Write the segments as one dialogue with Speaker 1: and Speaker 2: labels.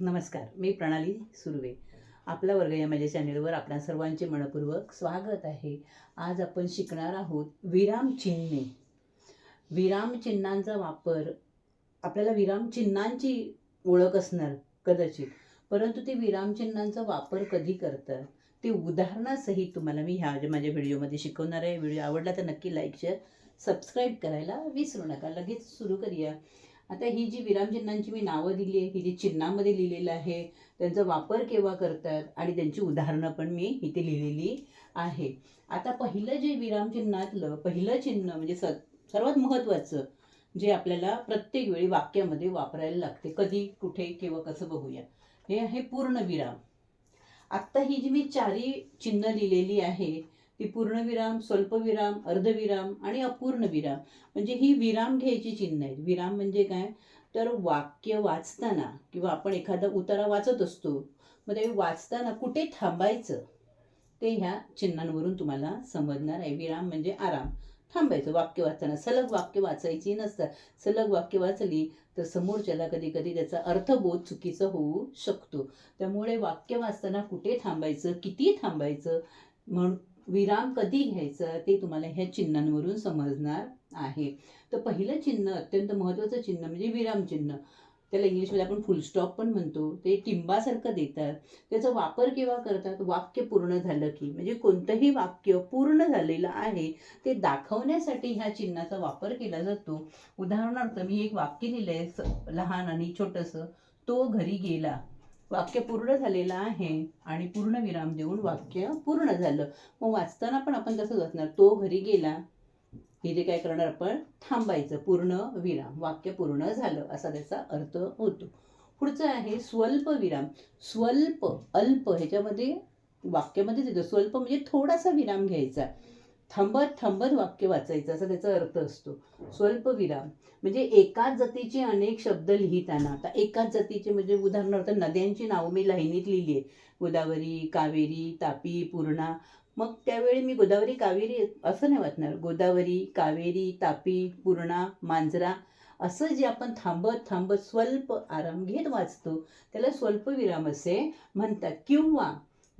Speaker 1: नमस्कार मी प्रणाली सुर्वे. आपला वर्ग या माझ्या चॅनेलवर आपल्या सर्वांचे मनपूर्वक स्वागत आहे. आज आपण शिकणार आहोत विरामचिन्हे विरामचिन्हांचा वापर आपल्याला विरामचिन्हांची ओळख असणार कदाचित परंतु ते विरामचिन्हांचा वापर कधी करतात ते उदाहरणासहित तुम्हाला मी ह्या माझ्या व्हिडिओमध्ये शिकवणार आहे. व्हिडिओ आवडला तर नक्की लाईक शेअर सबस्क्राईब करायला विसरू नका. लगेच सुरू करूया. आता ही जी विरामचिन्हांची मी नावं दिली आहे ही जी चिन्हामध्ये लिहिलेलं आहे त्यांचा वापर केव्हा करतात आणि त्यांची उदाहरणं पण मी इथे लिहिलेली आहे. आता पहिलं जे विरामचिन्हातलं पहिलं चिन्ह म्हणजे स सर्वात महत्त्वाचं जे आपल्याला प्रत्येक वेळी वाक्यामध्ये वापरायला लागते कधी कुठे किंवा कसं बघूया. हे आहे पूर्णविराम आत्ता ही जी मी चारी चिन्ह लिहिलेली आहे ती पूर्णविराम स्वल्पविराम अर्धविराम आणि अपूर्णविराम. म्हणजे ही विराम घ्यायची चिन्ह आहेत. विराम म्हणजे काय? तर वाक्य वाचताना किंवा आपण एखादा उतारा वाचत असतो मग ते वाचताना कुठे थांबायचं? ते ह्या चिन्हांवरून तुम्हाला समजणार आहे. विराम म्हणजे आराम. थांबायचं. वाक्य वाचताना सलग वाक्य वाचायची नसतात सलग वाक्य वाचली तर समोरच्याला कधी कधी त्याचा अर्थबोध चुकीचा होऊ शकतो. त्यामुळे वाक्य वाचताना कुठे थांबायचं? किती थांबायचं? म्हणून विराम कधी घ्यायचं ते तुम्हाला ह्या चिन्हांवरून समजणार आहे. तर पहिलं चिन्ह अत्यंत महत्त्वाचं चिन्ह म्हणजे विराम चिन्ह. त्याला इंग्लिशमध्ये आपण फुल स्टॉप पण म्हणतो. ते टिंबासारखं देतात. त्याचा वापर केव्हा करतात? वाक्य पूर्ण झालं की. म्हणजे कोणतंही वाक्य पूर्ण झालेलं आहे ते दाखवण्यासाठी ह्या चिन्हाचा वापर केला जातो. उदाहरणार्थ मी एक वाक्य लिहिलं आहे लहान आणि छोटंसं तो घरी गेला. वाक्य पूर्ण झालेलं आहे आणि पूर्ण विराम देऊन वाक्य पूर्ण झालं. मग वाचताना पण आपण कसं वाचणार तो घरी गेला इथे काय करणार आपण? थांबायचं पूर्ण विराम वाक्य पूर्ण झालं असा त्याचा अर्थ होतो. पुढचं आहे स्वल्प विराम. स्वल्प अल्प ह्याच्यामध्ये वाक्यामध्येच येतो स्वल्प म्हणजे थोडासा विराम घ्यायचा. थांबत थांबत वाक्य वाचायचं असा त्याचा अर्थ असतो. स्वल्पविराम म्हणजे एकाच जातीचे अनेक शब्द लिहिताना आता एकाच जातीचे म्हणजे उदाहरणार्थ नद्यांची नावं मी लाईनीत लिहिली आहे गोदावरी कावेरी तापी पूर्णा. मग त्यावेळी मी गोदावरी कावेरी असं नाही वाचणार. गोदावरी कावेरी तापी पूर्णा मांजरा असं जे आपण थांबत थांबत स्वल्प आराम घेत वाचतो त्याला स्वल्पविराम असे म्हणतात. किंवा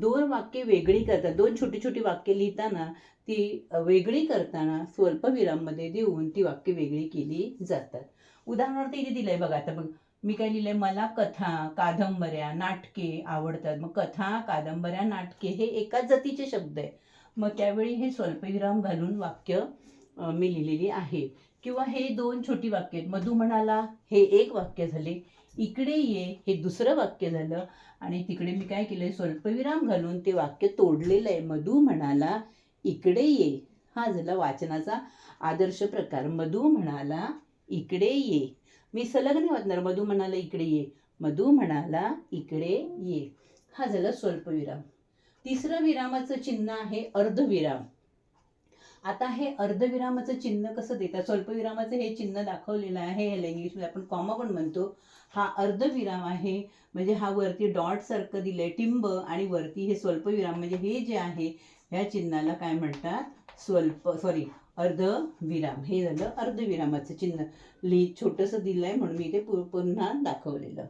Speaker 1: दोन वाक्य वेगळी करतात. दोन छोटी छोटी वाक्य लिहिताना ती वेगळी करताना स्वल्पविराममध्ये देऊन ती वाक्य वेगळी केली जातात. उदाहरणार्थ इथे दिलंय बघा आता बघ. मी काय लिहिलंय? मला कथा कादंबऱ्या नाटके आवडतात. मग कथा कादंबऱ्या नाटके हे एकाच जातीचे शब्द आहे मग त्यावेळी हे स्वल्पविराम घालून वाक्य मी लिहिलेली आहे. किंवा हे दोन छोटी वाक्य आहेत. मधू म्हणाला हे एक वाक्य झाले इकडे ये हे दुसरं वाक्य झालं. आणि तिकडे मी काय केलंय स्वल्पविराम घालून ते वाक्य तोडलेलं आहे. मधू म्हणाला इकडे ये. हा झाला वाचनाचा आदर्श प्रकार. मधू म्हणाला इकडे ये. मी सलग नाही वाचणार. मधू म्हणाला इकडे ये. मधू म्हणाला इकडे ये. हा झाला स्वल्पविराम. तिसरं विरामाचं चिन्ह आहे अर्धविराम. आता हे अर्धविरामाचं चिन्ह कसं देतात? स्वल्पविरामाचं हे चिन्ह दाखवलेलं आहे ह्याला इंग्लिशमध्ये आपण कॉमा पण म्हणतो. हा अर्धविराम आहे म्हणजे हा वरती डॉट सारखं दिलंय टिंब आणि वरती हे स्वल्पविराम म्हणजे हे जे आहे ह्या चिन्हाला काय म्हणतात? स्वल्प सॉरी अर्धविराम. हे झालं अर्धविरामाचं चिन्ह. लि छोटंसं दिलं आहे म्हणून मी ते पु- पुन्हा दाखवलेलं.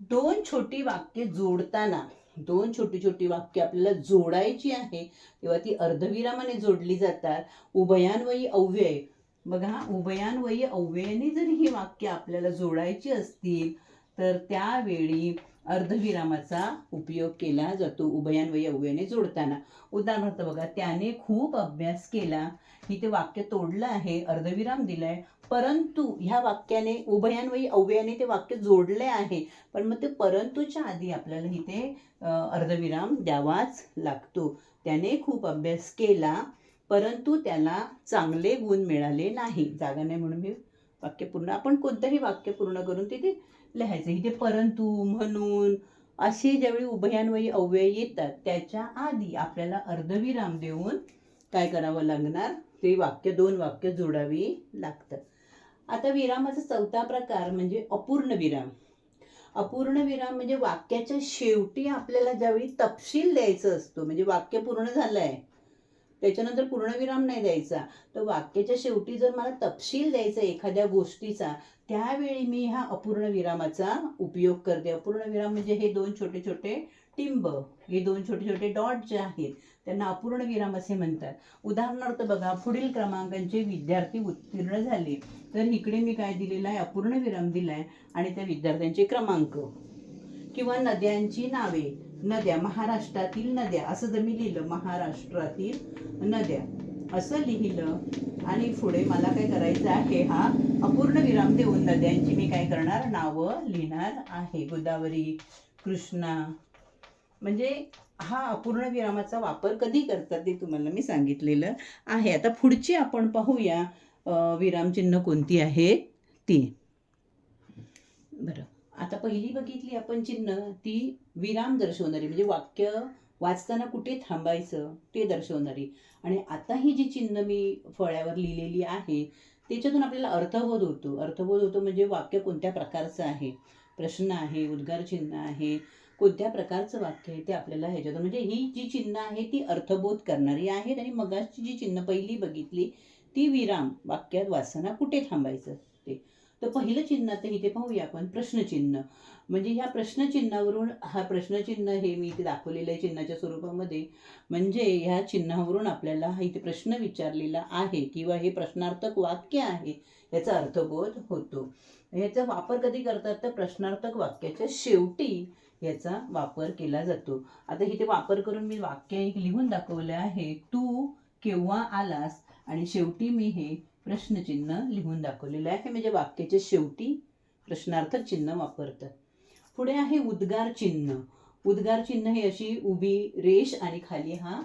Speaker 1: दोन छोटी वाक्य जोडताना दोन छोटी छोटी वाक्य आपल्याला जोडायची आहे तेव्हा ती अर्धविरामाने जोडली जातात. उभयान्वयी अव्यय. बघा उभयान्वयी अव्ययाने जर ही वाक्य आपल्याला जोडायची असतील तर त्यावेळी अर्धविरामाचा उपयोग केला जातो उभयान्वयी अव्ययाने जोडताना. उदाहरणार्थ बघा त्याने खूप अभ्यास केला इथे वाक्य तोडलं आहे अर्धविराम दिलाय परंतु ह्या वाक्याने उभयान्वयी अव्ययाने ते वाक्य जोडले आहे. पण मग ते परंतुच्या आधी आपल्याला इथे अर्धविराम द्यावाच लागतो. त्याने खूप अभ्यास केला परंतु त्याला चांगले गुण मिळाले नाही. जागा नाही म्हणून मी वाक्य पूर्ण आपण कोणतंही वाक्य पूर्ण करून तिथे लिहायचं. इथे परंतु म्हणून असे ज्यावेळी उभयान्वयी अव्यय येतात त्याच्या आधी आपल्याला अर्धविराम देऊन काय करावं लागणार? ते वाक्य दोन वाक्य जोडावी लागतात. आता विरामाचा चौथा प्रकार म्हणजे अपूर्ण विराम. अपूर्ण विराम म्हणजे वाक्याच्या शेवटी आपल्याला ज्यावेळी तपशील द्यायचं असतो म्हणजे वाक्य पूर्ण झालं आहे त्याच्यानंतर पूर्णविराम नाही द्यायचा. तर वाक्याच्या शेवटी जर मला तपशील द्यायचा एखाद्या गोष्टीचा त्यावेळी मी ह्या अपूर्ण विरामाचा उपयोग करते. अपूर्ण विराम म्हणजे हे दोन छोटे छोटे टिंब हे दोन छोटे छोटे डॉट जे आहेत त्यांना अपूर्ण विराम असे म्हणतात. उदाहरणार्थ बघा पुढील क्रमांकांचे विद्यार्थी उत्तीर्ण झाले. तर इकडे मी काय दिलेलं आहे अपूर्ण विराम दिलाय. आणि त्या विद्यार्थ्यांचे क्रमांक. किंवा नद्यांची नावे. नद्या महाराष्ट्रातील नद्या असं जर मी लिहिलं महाराष्ट्रातील नद्या असं लिहिलं आणि पुढे मला काय करायचं आहे हा अपूर्ण विराम देऊन नद्यांची मी काय करणार नावं लिहिणार आहे. गोदावरी कृष्णा म्हणजे हा अपूर्ण विरामाचा वापर कधी करतात ते तुम्हाला मी सांगितलेलं आहे. आता पुढची आपण पाहूया विरामचिन्ह कोणती आहे? ती बरं. आता पहिली बघितली आपण चिन्ह ती विराम दर्शवणारी म्हणजे वाक्य वाचताना कुठे थांबायचं ते दर्शवणारी. आणि आता ही जी चिन्ह मी फळ्यावर लिहिलेली आहे त्याच्यातून आपल्याला अर्थबोध होतो. अर्थबोध होतो म्हणजे वाक्य कोणत्या प्रकारचं आहे? प्रश्न आहे उद्गार चिन्ह आहे कोणत्या प्रकारचं वाक्य आहे ते आपल्याला ह्याच्यातून म्हणजे ही जी चिन्ह आहे ती अर्थबोध करणारी आहेत. आणि मगाची जी चिन्ह पहिली बघितली ती विराम वाक्यात वाचताना कुठे थांबायचं ते. तर पहिलं चिन्ह तर इथे पाहूया आपण प्रश्नचिन्ह. म्हणजे ह्या प्रश्नचिन्हावरून हा प्रश्नचिन्ह हे मी इथे दाखवलेलं आहे चिन्हाच्या स्वरूपामध्ये. म्हणजे ह्या चिन्हावरून आपल्याला हा इथे प्रश्न विचारलेला आहे किंवा हे प्रश्नार्थक वाक्य आहे याचा अर्थबोध होतो. याचा वापर कधी करतात तर प्रश्नार्थक वाक्याच्या शेवटी याचा वापर केला जातो. आता इथे वापर करून मी वाक्य एक लिहून दाखवलं आहे. तू केव्हा आलास? आणि शेवटी मी हे प्रश्नचिन्ह लिहून दाखवलेलं आहे. म्हणजे वाक्याच्या शेवटी प्रश्नार्थ चिन्ह वापरतात पुढे आहे उद्गार चिन्ह. उद्गार चिन्ह ही अशी उभी रेष आणि खाली हा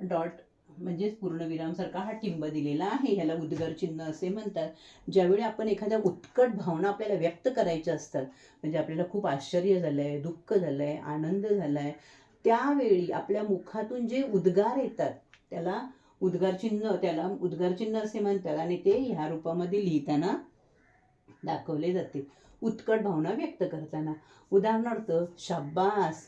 Speaker 1: डॉट म्हणजेच पूर्णविरामसारखा हा टिंब दिलेला आहे. ह्याला उद्गार चिन्ह असे म्हणतात. ज्यावेळी आपण एखाद्या उत्कट भावना आपल्याला व्यक्त करायच्या असतात म्हणजे आपल्याला खूप आश्चर्य झालं आहे दुःख झालं आहे आनंद झाला आहे त्यावेळी आपल्या मुखातून जे उद्गार येतात त्याला उद्गार चिन्ह त्याला उद्गार चिन्ह असे म्हणतात आणि ते ह्या रूपामध्ये लिहिताना दाखवले जाते. उत्कट भावना व्यक्त करताना. उदाहरणार्थ शाब्बास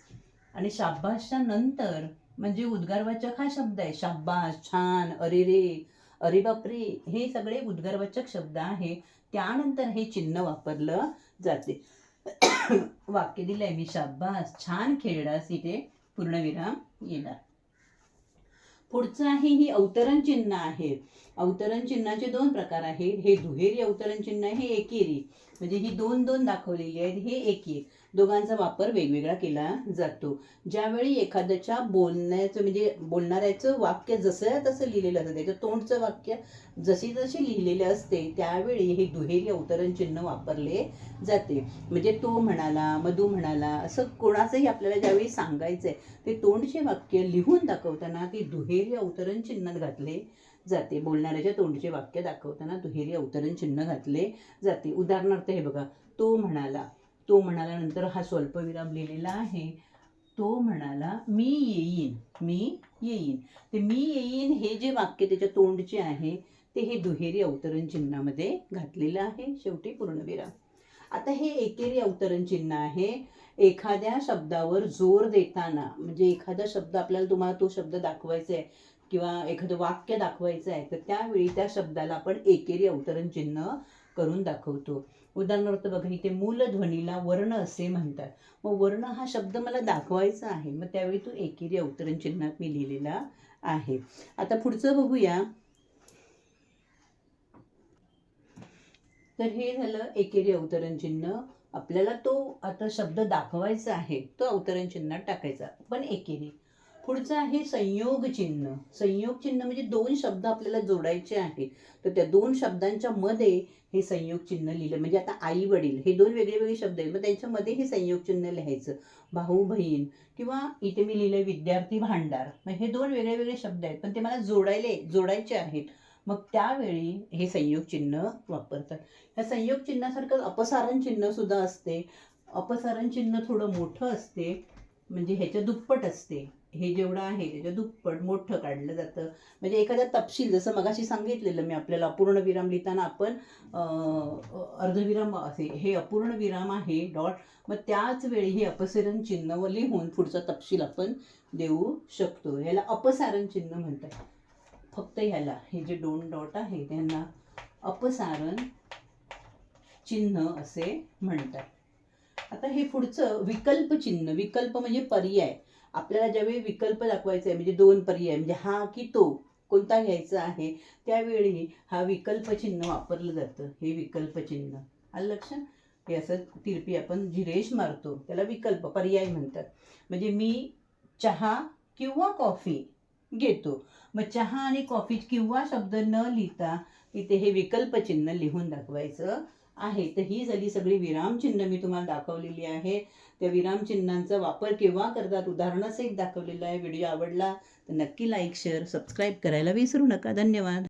Speaker 1: आणि शाब्बासच्या नंतर म्हणजे उद्गारवाचक हा शब्द आहे. शाब्बास छान अरे रे अरे बापरे हे सगळे उद्गारवाचक शब्द आहे. त्यानंतर हे चिन्ह वापरलं जाते. वाक्य दिलंय मी शाब्बास छान खेळलास इथे पूर्णविराम येणार. पुढचं आहे ही अवतरण चिन्ह आहे. अवतरण चिन्हाचे दोन प्रकार आहेत. हे दुहेरी अवतरण चिन्ह हे एकेरी. म्हणजे ही दोन दोन दाखवलेली आहेत हे एक. एक दोघांचा वापर वेगवेगळा केला जातो. ज्यावेळी एखाद्याच्या बोलण्याचं म्हणजे बोलणाऱ्याचं वाक्य जसं तसं लिहिलेलं असतं त्याचं तोंडचं वाक्य जशी जशी लिहिलेले असते त्यावेळी हे दुहेरी अवतरण चिन्ह वापरले जाते. म्हणजे तो म्हणाला मधू म्हणाला असं कोणाचंही आपल्याला ज्यावेळी सांगायचं आहे ते तोंडचे वाक्य लिहून दाखवताना ते दुहेरी अवतरण चिन्हात घातले जाते. बोलणाऱ्याच्या तोंडचे वाक्य दाखवताना दुहेरी अवतरण चिन्ह घातले जाते. उदाहरणार्थ हे बघा तो म्हणाला तो म्हणाला नंतर हा स्वल्पविराम लिहिलेला आहे. तो म्हणाला मी येईन मी येईन. ते मी येईन हे जे वाक्य त्याच्या तोंडचे आहे ते हे दुहेरी अवतरण चिन्हामध्ये घातलेलं आहे. शेवटी पूर्णविराम. आता हे एकेरी अवतरण चिन्ह आहे. एखाद्या शब्दावर जोर देताना म्हणजे एखादा शब्द आपल्याला तुम्हाला तो शब्द दाखवायचा आहे किंवा एखादं वाक्य दाखवायचं आहे तर त्यावेळी त्या शब्दाला आपण एकेरी अवतरण चिन्ह करून दाखवतो. उदाहरणार्थ बघा इथे मूलध्वनीला वर्ण असे म्हणतात. मग वर्ण हा शब्द मला दाखवायचा आहे मग त्यावेळी तो एकेरी अवतरण चिन्हात मी लिहिलेला आहे. आता पुढचं बघूया. तर हे झालं एकेरी अवतरण चिन्ह. आपल्याला तो आता शब्द दाखवायचा आहे तो अवतरण चिन्हात टाकायचा. पण एकेरी. पुढचं आहे संयोग चिन्ह. संयोग चिन्ह म्हणजे दोन शब्द आपल्याला जोडायचे आहेत तर त्या दोन शब्दांच्या मध्ये हे संयोग चिन्ह लिहिलं. म्हणजे आता आई वडील हे दोन वेगळे वेगळे शब्द आहेत. मग त्यांच्यामध्ये हे संयोग चिन्ह लिहायचं. भाऊ बहीण किंवा इथे मी लिहिलं विद्यार्थी भांडार. मग हे दोन वेगळे वेगळे शब्द आहेत. पण ते मला जोडायले जोडायचे आहेत. मग त्यावेळी हे संयोग चिन्ह वापरतात. ह्या संयोग चिन्हासारखं अपसारण चिन्ह सुद्धा असते. अपसारण चिन्ह थोडं मोठं असते. म्हणजे ह्याच्या दुप्पट असते. हे जेवढं आहे त्याच्या दुप्पट मोठं काढलं जातं. म्हणजे एखादा तपशील जसं मगाशी सांगितलेलं मी आपल्याला अपूर्ण विराम लिहिताना आपण अर्धविराम असे हे अपूर्ण विराम आहे डॉट. मग त्याच वेळी हे अपसारण चिन्ह व लिहून पुढचा तपशील आपण देऊ शकतो. ह्याला अपसारण चिन्ह म्हणतात. फक्त ह्याला हे जे दोन डॉट आहे त्यांना अपसारण चिन्ह असे म्हणतात. आता हे पुढचं विकल्प चिन्ह विकल्प म्हणजे पर्याय. आपल्याला ज्यावेळी विकल्प दाखवायचा आहे म्हणजे दोन पर्याय म्हणजे हा की तो कोणता घ्यायचा आहे त्यावेळी हा विकल्प चिन्ह वापरलं जातं हे विकल्प चिन्ह. आलं लक्षात? हे असं तिरपी आपण जी मारतो त्याला विकल्प पर्याय म्हणतात. म्हणजे मी चहा किंवा कॉफी घेतो. मग चहा आणि कॉफी किंवा शब्द न लिहिता तिथे हे विकल्प चिन्ह लिहून दाखवायचं. आहे. तर ही झाली सगळी विरामचिन्ह मी तुम्हाला दाखवलेली आहे. त्या विरामचिन्हांचा वापर केव्हा करतात? उदाहरणासहित दाखवलेलं आहे. व्हिडिओ आवडला तर नक्की लाईक शेअर सबस्क्राईब करायला विसरू नका. धन्यवाद.